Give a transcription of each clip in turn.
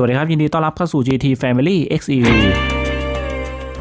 วัสดีครับ ยินดีต้อนรับเข้าสู่ GT Family XEV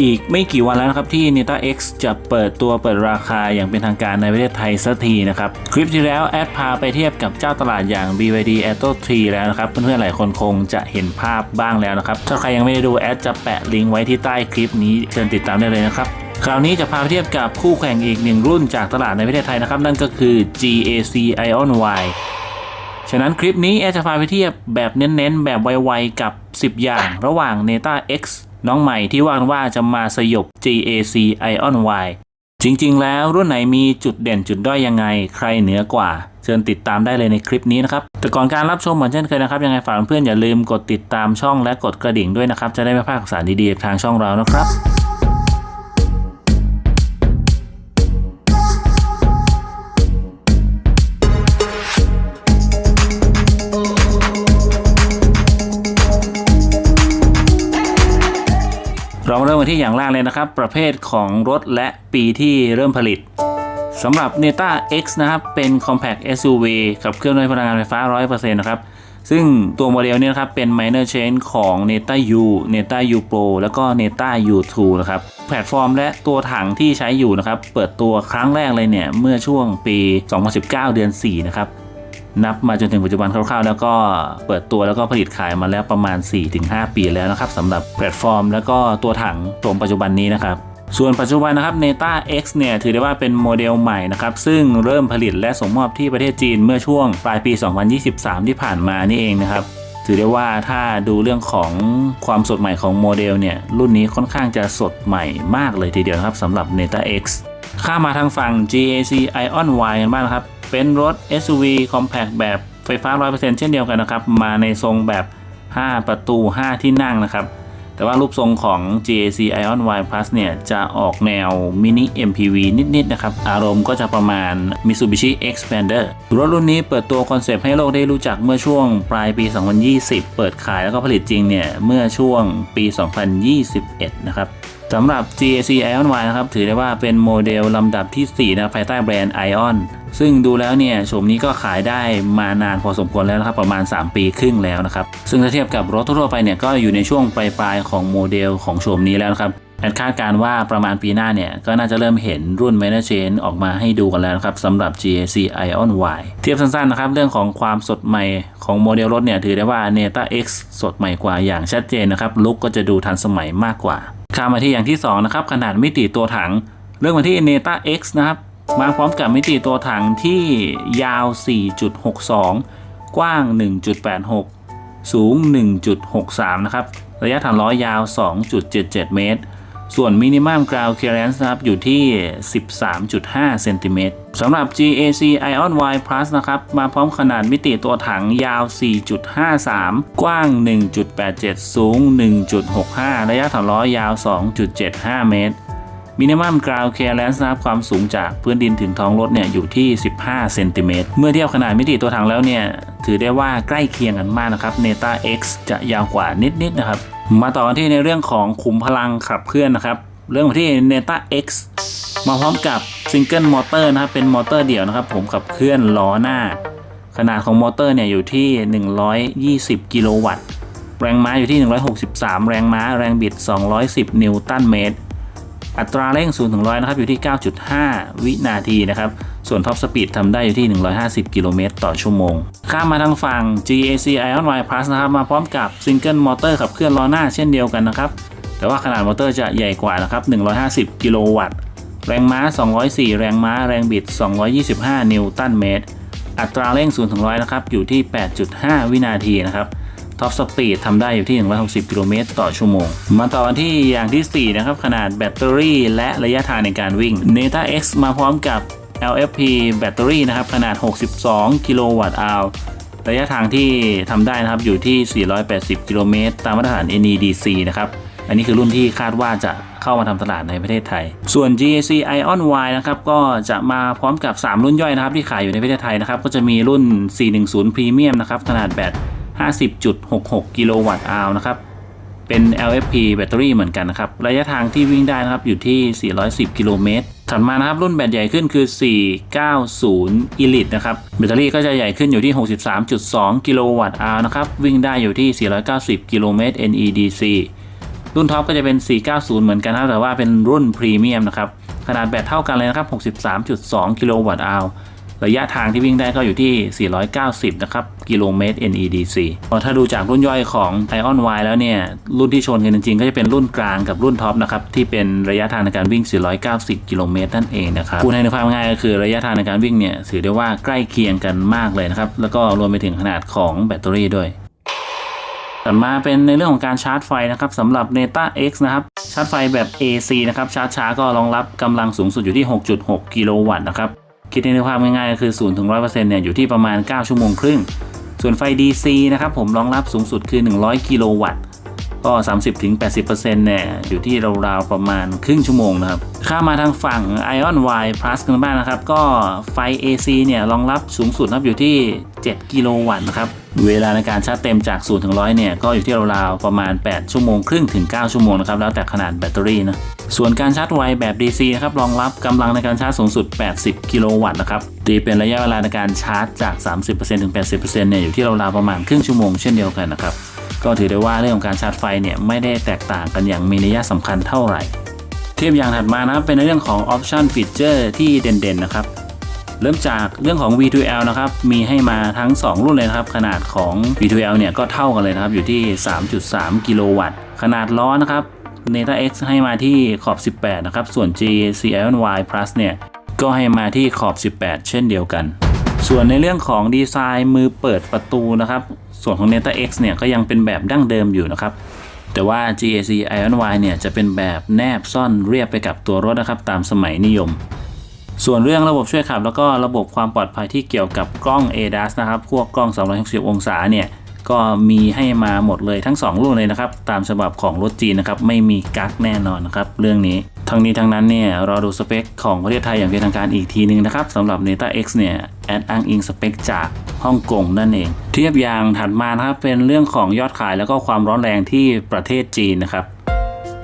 อีกไม่กี่วันแล้วนะครับที่ Neta X จะเปิดตัวเปิดราคาอย่างเป็นทางการในประเทศไทยสักทีนะครับ คลิปที่แล้วแอดพาไปเทียบกับเจ้าตลาดอย่าง BYD Atto 3 แล้วนะครับ เพื่อนๆหลายคนคงจะเห็นภาพบ้างแล้วนะครับ ถ้าใครยังไม่ได้ดูแอดจะแปะลิงก์ไว้ที่ใต้คลิปนี้เชิญติดตามได้เลยนะครับคราวนี้จะพาไปเทียบกับคู่แข่งอีกหนึ่งรุ่นจากตลาดในประเทศไทยนะครับ นั่นก็คือ GAC Ion Y ฉะนั้นคลิปนี้แอจะพาไปเทียบแบบเน้นๆ แบบไวๆ กับ 10 อย่าง ระหว่าง Neta X น้องใหม่ที่ว่ากันว่าจะมาสยบ GAC Ion Y จริงๆ แล้วรุ่นไหนมีจุดเด่นจุดด้อยยังไง ใครเหนือกว่า เชิญติดตามได้เลยในคลิปนี้นะครับ แต่ก่อนการรับชมเหมือนเช่นเคยนะครับ ยังไงฝากเพื่อนๆอย่าลืมกดติดตามช่องและกดกระดิ่งด้วยนะครับ จะได้ไม่พลาดข่าวสารดีๆ ทางช่องเรานะครับ กันที่อย่างแรกเลยนะครับ ประเภทของรถและปีที่เริ่มผลิตสำหรับ Neta X นะครับ เป็น Compact SUV ขับเคลื่อนด้วยพลังงานไฟฟ้า 100%นะครับ ซึ่งตัวโมเดลนี้นะครับ เป็น minor change ของ Neta U Neta U Pro แล้วก็ Neta U2 นะครับ แพลตฟอร์มและตัวถังที่ใช้อยู่นะครับ เปิดตัวครั้งแรกเลยเนี่ย เมื่อช่วงปี 2019 เดือน 4 นะครับ นับมาจนถึงปัจจุบันคร่าวๆ แล้วก็เปิดตัวแล้วก็ผลิตขายมาแล้วประมาณ 4-5 ปีแล้วนะครับสำหรับแพลตฟอร์ม แล้วก็ตัวถังตัวปัจจุบันนี้นะครับส่วนปัจจุบันนะครับ Neta X เนี่ยถือได้ว่าเป็นโมเดลใหม่นะครับ ซึ่งเริ่มผลิตและส่งมอบที่ประเทศจีนเมื่อช่วงปลายปี 2023 ที่ผ่านมานี่เองนะครับ ถือได้ว่าถ้าดูเรื่องของความสดใหม่ของโมเดลเนี่ย รุ่นนี้ค่อนข้างจะสดใหม่มากเลยทีเดียวนะครับสำหรับ Neta X ข้ามาทางฝั่ง GAC Ion Y กันบ้างครับ เป็นรถ SUV Compact แบบไฟฟ้า 100%เช่นเดียวกันนะครับ มาในทรงแบบ 5 ประตู 5 ที่นั่งนะครับ แต่ว่ารูปทรงของ GAC Ion Y Plus เนี่ยจะออกแนวมินิ MPV นิดๆนะครับ อารมณ์ก็จะประมาณ Mitsubishi Xpander รถรุ่นนี้เปิดตัวคอนเซปต์ให้โลกได้รู้จักเมื่อช่วงปลายปี 2020 เปิดขายแล้วก็ผลิตจริงเนี่ยเมื่อช่วงปี 2021 นะครับ สำหรับ GAC Ion Y นะครับถือได้ว่าเป็นโมเดลลำดับที่ 4 นะภายใต้แบรนด์ Ion ซึ่งดูแล้วเนี่ยโฉมนี้ก็ขายได้มานานพอสมควรแล้วนะครับประมาณ 3 ปีครึ่งแล้วนะครับ ซึ่งถ้าเทียบกับรถทั่วไปเนี่ยก็อยู่ในช่วงปลายๆของโมเดลของโฉมนี้แล้วนะครับแอดคาดการว่าประมาณปีหน้าเนี่ยก็น่าจะเริ่มเห็นรุ่น m a n a g e n ออกมาให้ดูกันแล้วครับสำหรับ GAC Ion Y เทียบสั้นๆนะครับ เรื่องของความสดใหม่ของโมเดลรถเนี่ยถือได้ว่า Neta X สดใหม่กว่าอย่างชัดเจนนะครับลุกก็จะดูทันสมัยมากกว่า ข้ามมาที่อย่างที่2นะครับขนาดมิติตัวถัง เรื่องมาที่ Neta X นะครับมาพร้อมกับมิติตัวถังที่ยาว 4.62 กว้าง 1.86 สูง 1.63 นะครับ ระยะฐานล้อยาว 2.77 เมตร ส่วน Minimum Ground Clearance นะครับอยู่ที่ 13.5 เซนติเมตรสำหรับ GAC Ion Y Plus นะครับ มาพร้อมขนาดมิติตัวถังยาว 4.53 กว้าง 1.87 สูง 1.65 ระยะฐานล้อยาว 2.75 เมตร Minimum Ground Clearance นะครับความสูงจากพื้นดินถึงท้องรถเนี่ยอยู่ที่ 15 เซนติเมตร เมื่อเทียบขนาดมิติตัวถังแล้วเนี่ยถือได้ว่าใกล้เคียงกันมากนะครับ Neta X จะยาวกว่านิดๆนะครับ มาต่อกันที่ในเรื่องของขุมพลังขับเคลื่อนนะครับ เรื่องที่ Neta X มาพร้อมกับซิงเกิลมอเตอร์นะครับเป็นมอเตอร์เดี่ยวนะครับ ผมขับเคลื่อนล้อหน้า ขนาดของมอเตอร์เนี่ยอยู่ที่ 120 กิโลวัตต์ แรงม้าอยู่ที่ 163 แรงม้า แรงบิด 210 นิวตันเมตร อัตราเร่ง0ถึง100นะครับอยู่ที่ 9.5 วินาทีนะครับ ส่วนท็อปสปีดทำได้อยู่ที่ 150 กิโลเมตรต่อชั่วโมง ข้ามมาทางฝั่ง GAC Ion Y Plus นะครับมาพร้อมกับซิงเกิลมอเตอร์ขับเคลื่อนล้อหน้าเช่นเดียวกันนะครับ แต่ว่าขนาดมอเตอร์จะใหญ่กว่านะครับ 150 กิโลวัตต์ แรงม้า 204 แรงม้า แรงบิด 225 นิวตันเมตร อัตราเร่ง0ถึง100นะครับอยู่ที่ 8.5 วินาทีนะครับ ท็อปสปีดทำได้อยู่ที่ 160 กิโลเมตรต่อชั่วโมง มาต่อกันที่อย่างที่ 4 นะครับ ขนาดแบตเตอรี่และระยะทางในการวิ่ง Neta X มาพร้อมกับ LFP แบตเตอรี่นะครับ ขนาด 62 กิโลวัตต์อาวระยะทางที่ทำได้นะครับอยู่ที่ 480 กิโลเมตรตามมาตรฐาน NEDC นะครับ อันนี้คือรุ่นที่คาดว่าจะเข้ามาทำตลาดในประเทศไทย ส่วน GAC Ion Y นะครับก็จะมาพร้อมกับ 3 รุ่นย่อยนะครับที่ขายอยู่ในประเทศไทยนะครับก็จะมีรุ่น 410 Premium นะครับขนาดแบต 50.66 กิโลวัตต์อาวนะครับ เป็น LFP แบตเตอรี่เหมือนกันนะครับ ระยะทางที่วิ่งได้นะครับอยู่ที่ 410 กิโลเมตร ถัดมานะครับ รุ่นแบตใหญ่ขึ้นคือ 490 Elite นะครับ แบตเตอรี่ก็จะใหญ่ขึ้นอยู่ที่ 63.2 กิโลวัตต์อาวนะครับ วิ่งได้อยู่ที่ 490 กิโลเมตร NEDC รุ่นท็อปก็จะเป็น 490 เหมือนกันครับ แต่ว่าเป็นรุ่นพรีเมียมนะครับ ขนาดแบตเท่ากันเลยนะครับ 63.2 กิโลวัตต์อาว ระยะทางที่วิ่งได้ก็อยู่ที่ 490 นะครับ กิโลเมตร NEDC พอถ้าดูจากรุ่นย่อยของ Ion Y แล้วเนี่ย รุ่นที่ชนกันจริงๆ ก็จะเป็นรุ่นกลางกับรุ่นท็อปนะครับ ที่เป็นระยะทางในการวิ่ง 490 กิโลเมตรนั่นเองนะครับพูดให้ในภาพง่ายก็คือระยะทางในการวิ่งเนี่ยถือได้ว่าใกล้เคียงกันมากเลยนะครับ แล้วก็รวมไปถึงขนาดของแบตเตอรี่ด้วยต่อมาเป็นในเรื่องของการชาร์จไฟนะครับสำหรับ Neta X นะครับ ชาร์จไฟแบบ AC นะครับ ชาร์จช้าก็รองรับกำลังสูงสุดอยู่ที่ 6.6 กิโลวัตต์นะครับ คิดในภาพง่ายๆก็คือ0ถึง100%เนี่ยอยู่ที่ประมาณ 9 ชั่วโมงครึ่ง ส่วนไฟ DC นะครับผมรองรับสูงสุดคือ 100 กิโลวัตต์ ก็ 30-80%เนี่ยอยู่ที่ราวๆประมาณครึ่งชั่วโมงนะครับข้ามาทางฝั่ง Ion Y Plus กันบ้างนะครับ ก็ไฟ AC เนี่ยรองรับสูงสุดนะครับอยู่ที่ 7 กิโลวัตต์นะครับเวลาในการชาร์จเต็มจาก0ถึง100เนี่ยก็อยู่ที่ราวๆประมาณ 8 ชั่วโมงครึ่งถึง 9 ชั่วโมงนะครับแล้วแต่ขนาดแบตเตอรี่นะส่วนการชาร์จไวแบบ DC นะครับรองรับกำลังในการชาร์จสูงสุด 80 กิโลวัตต์นะครับตีเป็นระยะเวลาในการชาร์จจาก 30%ถึง 80%เนี่ยอยู่ที่ราวๆประมาณครึ่งชั่วโมงเช่นเดียวกันนะครับ ก็ถือได้ว่าเรื่องของการชาร์จไฟเนี่ยไม่ได้แตกต่างกันอย่างมีนัยสำคัญเท่าไหร่ เทียบอย่างถัดมานะครับเป็นในเรื่องของออปชันฟีเจอร์ที่เด่นๆนะครับเริ่มจากเรื่องของ V2L นะครับ มีให้มาทั้ง 2 รุ่นเลยนะครับ ขนาดของ V2L เนี่ยก็เท่ากันเลยนะครับ อยู่ที่ 3.3 กิโลวัตต์ ขนาดล้อนะครับ Neta X ให้มาที่ขอบ 18 นะครับ ส่วน GAC Ion Y Plus เนี่ย ก็ให้มาที่ขอบ 18 เช่นเดียวกัน ส่วนในเรื่องของดีไซน์มือเปิดประตูนะครับ ส่วนของ Neta X เนี่ยก็ยังเป็นแบบดั้งเดิมอยู่นะครับ แต่ว่า GAC Ion Y เนี่ยจะเป็นแบบแนบซ่อนเรียบไปกับตัวรถนะครับตามสมัยนิยม ส่วนเรื่องระบบช่วยขับ แล้วก็ระบบความปลอดภัยที่เกี่ยวกับกล้อง ADAS นะครับพวกกล้อง 360 องศาเนี่ย ก็มีให้มาหมดเลยทั้ง2รุ่นเลยนะครับ ตามฉบับของรถจีนนะครับ ไม่มีกั๊กแน่นอนนะครับ เรื่องนี้ ทั้งนี้ทั้งนั้นเนี่ยรอดูสเปคของประเทศไทยอย่างเป็นทางการอีกทีนึงนะครับสำหรับ Neta X เนี่ยแอดอ้างอิงสเปคจากฮ่องกงนั่นเอง เทียบอย่างถัดมานะครับเป็นเรื่องของยอดขายแล้วก็ความร้อนแรงที่ประเทศจีนนะครับ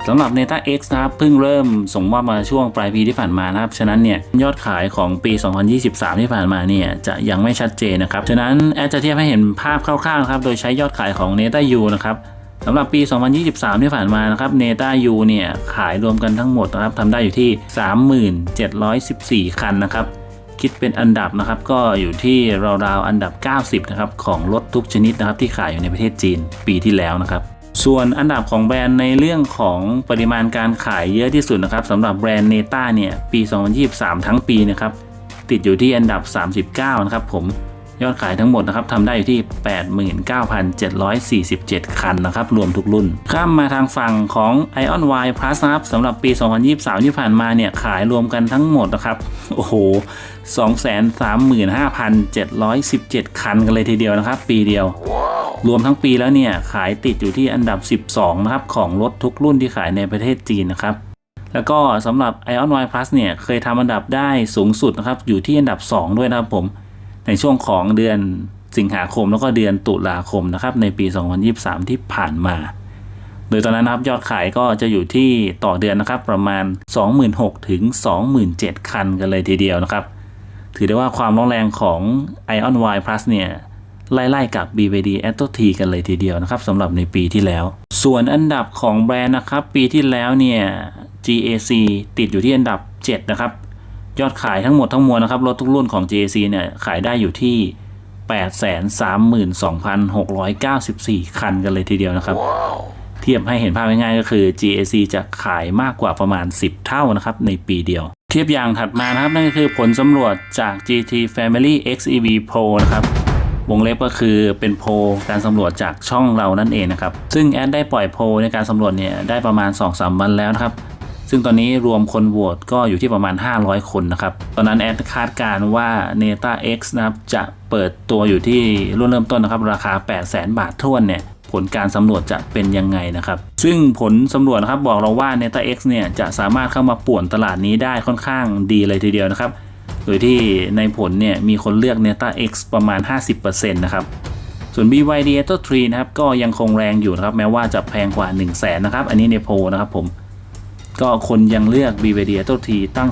สำหรับ Neta X นะครับเพิ่งเริ่มส่งมอบมาช่วงปลายปีที่ผ่านมานะครับ ฉะนั้นเนี่ยยอดขายของปี 2023 ที่ผ่านมาเนี่ยจะยังไม่ชัดเจนนะครับ ฉะนั้นแอดจะเทียบให้เห็นภาพคร่าวๆครับโดยใช้ยอดขายของ Neta U นะครับสำหรับปี 2023 ที่ผ่านมานะครับ Neta U เนี่ยขายรวมกันทั้งหมดนะครับทำได้อยู่ที่ 3714 คันนะครับคิดเป็นอันดับนะครับก็อยู่ที่ราวๆอันดับ 90 นะครับของรถทุกชนิดนะครับที่ขายอยู่ในประเทศจีนปีที่แล้วนะครับ ส่วนอันดับของแบรนด์ในเรื่องของปริมาณการขายเยอะที่สุดนะครับสำหรับแบรนด์เนต้าเนี่ยปี 2023 ทั้งปีนะครับติดอยู่ที่อันดับ 39 นะครับผม ยอดขายทั้งหมดนะครับทำได้อยู่ที่ 89,747 คันนะครับ รวมทุกรุ่น ข้ามมาทางฝั่งของ Ion Y Plus นะครับสำหรับปี 2023 ที่ผ่านมาเนี่ยขายรวมกันทั้งหมดนะครับ โอ้โห 235,717 คันกันเลยทีเดียวนะครับ ปีเดียว รวมทั้งปีแล้วเนี่ยขายติดอยู่ที่อันดับ 12 นะครับ ของรถทุกรุ่นที่ขายในประเทศจีนนะครับแล้วก็สำหรับ Ion Y Plus เนี่ยเคยทำอันดับได้สูงสุดนะครับอยู่ที่อันดับ 2 ด้วยนะครับผม ในช่วงของเดือนสิงหาคมแล้วก็เดือนตุลาคมนะครับในปี 2023 ที่ผ่านมา โดยตอนนั้นนะครับยอดขายก็จะอยู่ที่ต่อเดือนนะครับประมาณ 26,000 ถึง 27,000 คันกันเลยทีเดียวนะครับ ถือได้ว่าความร้อนแรงของ Ion Y Plus เนี่ยไล่ๆกับ BVD a t o T กันเลยทีเดียวนะครับสำหรับในปีที่แล้ว ส่วนอันดับของแบรนด์นะครับ ปีที่แล้วเนี่ย GAC ติดอยู่ที่อันดับ 7 นะครับ ยอดขายทั้งหมดทั้งมวลนะครับรถทุกรุ่นของ GAC เนี่ยขายได้อยู่ที่ 832,694 คันกันเลยทีเดียวนะครับเทียบให้เห็นภาพง่ายๆก็คือ GAC จะขายมากกว่าประมาณ 10 เท่านะครับในปีเดียว เทียบอย่างถัดมานะครับ นั่นก็คือผลสำรวจจาก GT Family XEV Pro นะครับวงเล็บก็คือเป็นโพลการสำรวจจากช่องเรานั่นเองนะครับ ซึ่งแอดได้ปล่อยโพลในการสำรวจเนี่ยได้ประมาณ 2-3 วันแล้วนะครับ ซึ่งตอนนี้รวมคนโหวตก็อยู่ที่ประมาณ 500 คนนะครับ ตอนนั้นแอดคาดการ์ว่า Neta X นะครับจะเปิดตัวอยู่ที่รุ่นเริ่มต้นนะครับ ราคา 800,000 บาทท้วนเนี่ยผลการสำรวจจะเป็นยังไงนะครับ ซึ่งผลสำรวจนะครับบอกเราว่า Neta X เนี่ยจะสามารถเข้ามาป่วนตลาดนี้ได้ค่อนข้างดีเลยทีเดียวนะครับ โดยที่ในผลเนี่ยมีคนเลือก Neta X ประมาณ 50%นะครับ ส่วน BYD Atto 3นะครับก็ยังคงแรงอยู่นะครับแม้ว่าจะแพงกว่า 1 0 0 0 0แนะครับอันนี้ในโพนะครับผม ก็คนยังเลือก BVD ตัวทีตั้ง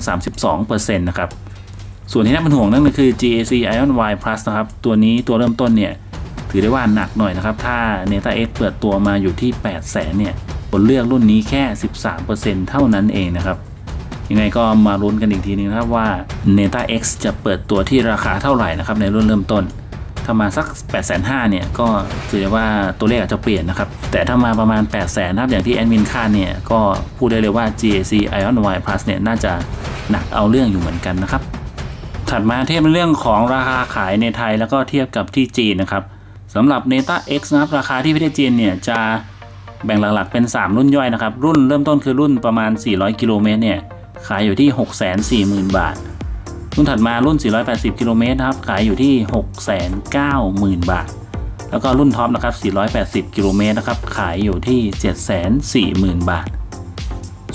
32%นะครับ ส่วนที่น่าเป็นห่วงนั่นก็คือ GAC Ion Y Plus นะครับ ตัวนี้ตัวเริ่มต้นเนี่ย ถือได้ว่าหนักหน่อยนะครับ ถ้า Neta X เปิดตัวมาอยู่ที่ 8 0 0 0 0 0เนี่ยคนเลือกรุ่นนี้แค่ 13%เท่านั้นเองนะครับยังไงก็มาลุ้นกันอีกทีนึงนะครับว่า Neta X จะเปิดตัวที่ราคาเท่าไหร่นะครับในรุ่นเริ่มต้น ถ้ามาสัก 8 5 0 0 0เนี่ยก็ถือว่าตัวเลขอาจจะเปลี่ยนนะครับ แต่ถ้ามาประมาณ 8 0 0 0 0นะครับอย่างที่แอดมินคาดเนี่ยก็พูดได้เลยว่า GAC Ion Y Plus เนี่ยน่าจะหนักเอาเรื่องอยู่เหมือนกันนะครับ ถัดมาเทียบในเรื่องของราคาขายในไทยแล้วก็เทียบกับที่จีนนะครับสำหรับ Neta X นะครับราคาที่ประเทศจีนเนี่ยจะแบ่งหลักๆเป็น 3 รุ่นย่อยนะครับ รุ่นเริ่มต้นคือรุ่นประมาณ 400 กิโลเมตรเนี่ยขายอยู่ที่ 640,000 บาท รุ่นถัดมารุ่น 480 กิโลเมตรนะครับ ขายอยู่ที่ 690,000 บาท แล้วก็รุ่นท็อปนะครับ 480 กิโลเมตรนะครับ ขายอยู่ที่ 740,000 บาท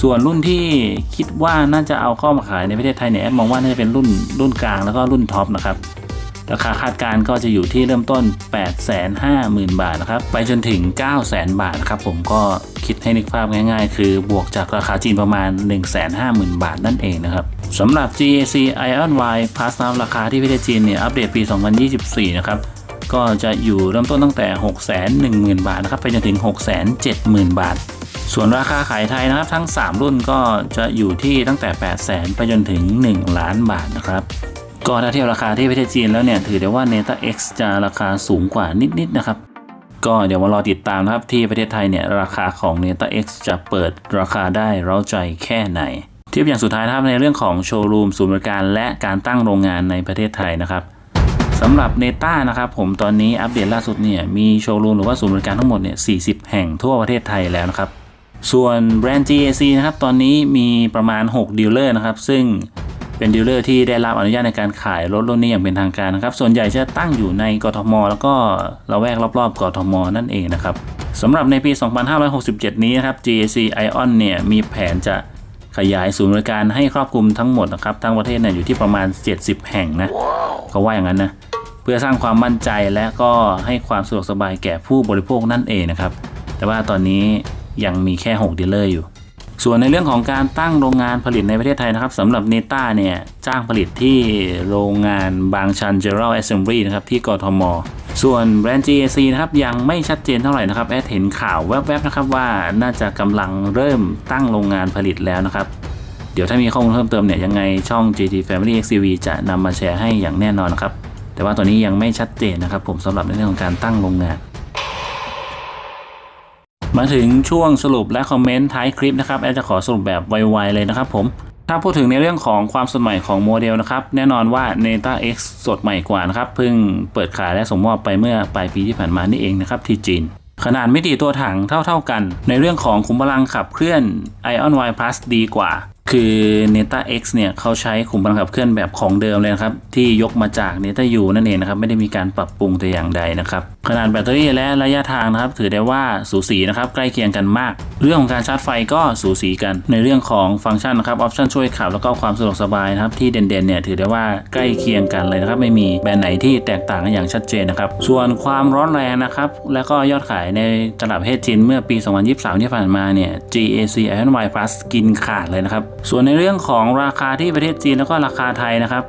ส่วนรุ่นที่คิดว่าน่าจะเอาเข้ามาขายในประเทศไทยเนี่ยแอดมองว่าน่าจะเป็นรุ่นรุ่นกลางแล้วก็รุ่นท็อปนะครับ ราคาคาดการณ์ก็จะอยู่ที่เริ่มต้น 850,000 บาทนะครับ ไปจนถึง 900,000 บาทนะครับ ผมก็คิดให้นึกภาพง่าย ๆ คือบวกจากราคาจีนประมาณ 150,000 บาทนั่นเองนะครับ สำหรับ GAC Ion Y Plus นะครับราคาที่ประเทศจีนเนี่ยอัปเดตปี 2024 นะครับ ก็จะอยู่เริ่มต้นตั้งแต่ 610,000 บาทนะครับไปจนถึง 670,000 บาท ส่วนราคาขายไทยนะครับ ทั้ง 3 รุ่นก็จะอยู่ที่ตั้งแต่ 800,000 ไปจนถึง 1 ล้านบาทนะครับก็ถ้าเทียบราคาที่ประเทศจีนแล้วเนี่ยถือได้ว่า Neta X จะราคาสูงกว่านิดๆนะครับ ก็เดี๋ยวมารอติดตามนะครับที่ประเทศไทยเนี่ยราคาของ Neta X จะเปิดราคาได้เร้าใจแค่ไหน เทียบอย่างสุดท้ายนะครับในเรื่องของโชว์รูมศูนย์บริการและการตั้งโรงงานในประเทศไทยนะครับสำหรับ Neta นะครับผมตอนนี้อัปเดตล่าสุดเนี่ยมีโชว์รูมหรือว่าศูนย์บริการทั้งหมดเนี่ย 40 แห่งทั่วประเทศไทยแล้วนะครับ ส่วนแบรนด์ GAC นะครับตอนนี้มีประมาณ 6 ดีลเลอร์นะครับ ซึ่งเป็นดีลเลอร์ที่ได้รับอนุญาตในการขายรถรุ่นนี้อย่างเป็นทางการนะครับ ส่วนใหญ่จะตั้งอยู่ในกทม แล้วก็ละแวกรอบๆกทม นั่นเองนะครับสำหรับในปี 2567 นี้นะครับ GAC Ion เนี่ยมีแผนจะ ขยายศูนย์บริการให้ครอบคลุมทั้งหมดนะครับทั้งประเทศเนี่ยอยู่ที่ประมาณ 70 แห่งนะเขาว่าอย่างนั้นนะเพื่อสร้างความมั่นใจและก็ให้ความสะดวกสบายแก่ผู้บริโภคนั่นเองนะครับแต่ว่าตอนนี้ยังมีแค่ 6 ดีลเลอร์อยู่ ส่วนในเรื่องของการตั้งโรงงานผลิตในประเทศไทยนะครับสำหรับเนต้าเนี่ยจ้างผลิตที่โรงงานบางชัน General Assembly นะครับที่กทม ส่วนแบรนด์ GAC นะครับยังไม่ชัดเจนเท่าไหร่นะครับแอดเห็นข่าวแวบๆนะครับว่าน่าจะกำลังเริ่มตั้งโรงงานผลิตแล้วนะครับเดี๋ยวถ้ามีข้อมูลเพิ่มเติมเนี่ยยังไงช่อง GT Family XCV จะนำมาแชร์ให้อย่างแน่นอนนะครับแต่ว่าตอนนี้ยังไม่ชัดเจนนะครับผมสำหรับในเรื่องของการตั้งโรงงาน มาถึงช่วงสรุปและคอมเมนต์ท้ายคลิปนะครับแอดจะขอสรุปแบบไวๆเลยนะครับผมถ้าพูดถึงในเรื่องของความสดใหม่ของโมเดลนะครับ แน่นอนว่า Neta X สดใหม่กว่านะครับเพิ่งเปิดขายและส่งมอบไปเมื่อปลายปีที่ผ่านมานี่เองนะครับที่จีน ขนาดมิติตัวถังเท่าๆกัน ในเรื่องของขุมพลังขับเคลื่อน Ion Y Plus ดีกว่า คือ Neta X เนี่ยเขาใช้ขุมพลังขับเคลื่อนแบบของเดิมเลยนะครับ ที่ยกมาจาก Neta U นั่นเองนะครับ ไม่ได้มีการปรับปรุงแต่อย่างใดนะครับ ขนาดแบตเตอรี่และระยะทางนะครับ ถือได้ว่าสูสีนะครับ ใกล้เคียงกันมาก เรื่องของการชาร์จไฟก็สูสีกัน ในเรื่องของฟังก์ชันนะครับออปชันช่วยขับแล้วก็ความสะดวกสบายนะครับที่เด่นๆเนี่ยถือได้ว่าใกล้เคียงกันเลยนะครับ ไม่มีแบรนด์ไหนที่แตกต่างกันอย่างชัดเจนนะครับส่วนความร้อนแรงนะครับแล้วก็ยอดขายในตลาดประเทศจีนเมื่อปี 2023 ที่ผ่านมาเนี่ย GAC Ion Y Plus กินขาดเลยนะครับส่วนในเรื่องของราคาที่ประเทศจีนแล้วก็ราคาไทยนะครับ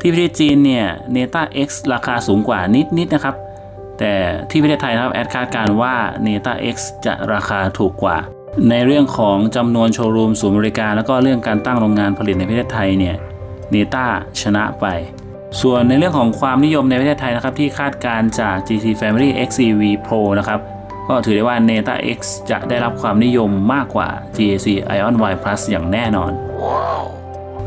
ที่ประเทศจีนเนี่ย Neta X ราคาสูงกว่านิดๆนะครับ แต่ที่ประเทศไทยนะครับแอดคาดการว่า Neta X จะราคาถูกกว่า ในเรื่องของจำนวนโชว์รูมศูนย์บริการ แล้วก็เรื่องการตั้งโรงงานผลิตในประเทศไทยเนี่ย Neta ชนะไป ส่วนในเรื่องของความนิยมในประเทศไทยนะครับที่คาดการจาก GT Family XCV Pro นะครับ ก็ถือได้ว่า Neta X จะได้รับความนิยมมากกว่า GAC Ion Y Plus อย่างแน่นอน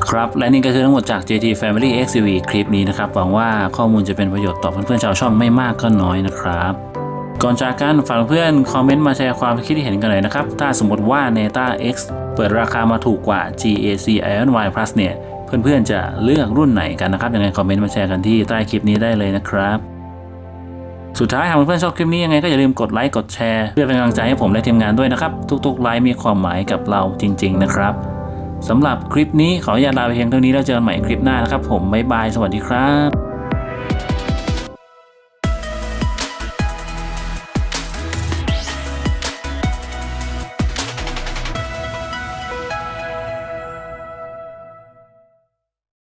ครับและนี่ก็คือทั้งหมดจาก JT Family XCV คลิปนี้นะครับ หวังว่าข้อมูลจะเป็นประโยชน์ต่อเพื่อนๆชาวช่องไม่มากก็น้อยนะครับ ก่อนจากกันฝากเพื่อนคอมเมนต์มาแชร์ความคิดเห็นกันหน่อยนะครับ ถ้าสมมติว่า Neta X เปิดราคามาถูกกว่า GAC Ion Y Plus เนี่ยเพื่อนๆจะเลือกรุ่นไหนกันนะครับยังไงคอมเมนต์มาแชร์กันที่ใต้คลิปนี้ได้เลยนะครับ สุดท้ายหากเพื่อนๆชอบคลิปนี้ยังไงก็อย่าลืมกดไลค์กดแชร์เพื่อเป็นกำลังใจให้ผมและทีมงานด้วยนะครับ ทุกๆไลค์มีความหมายกับเราจริง ๆ นะครับสำหรับคลิปนี้ขออนุญาตลาไปเพียงเท่านี้แล้วเจอกันใหม่คลิปหน้านะครับ ผมบ๊ายบายสวัสดีครับ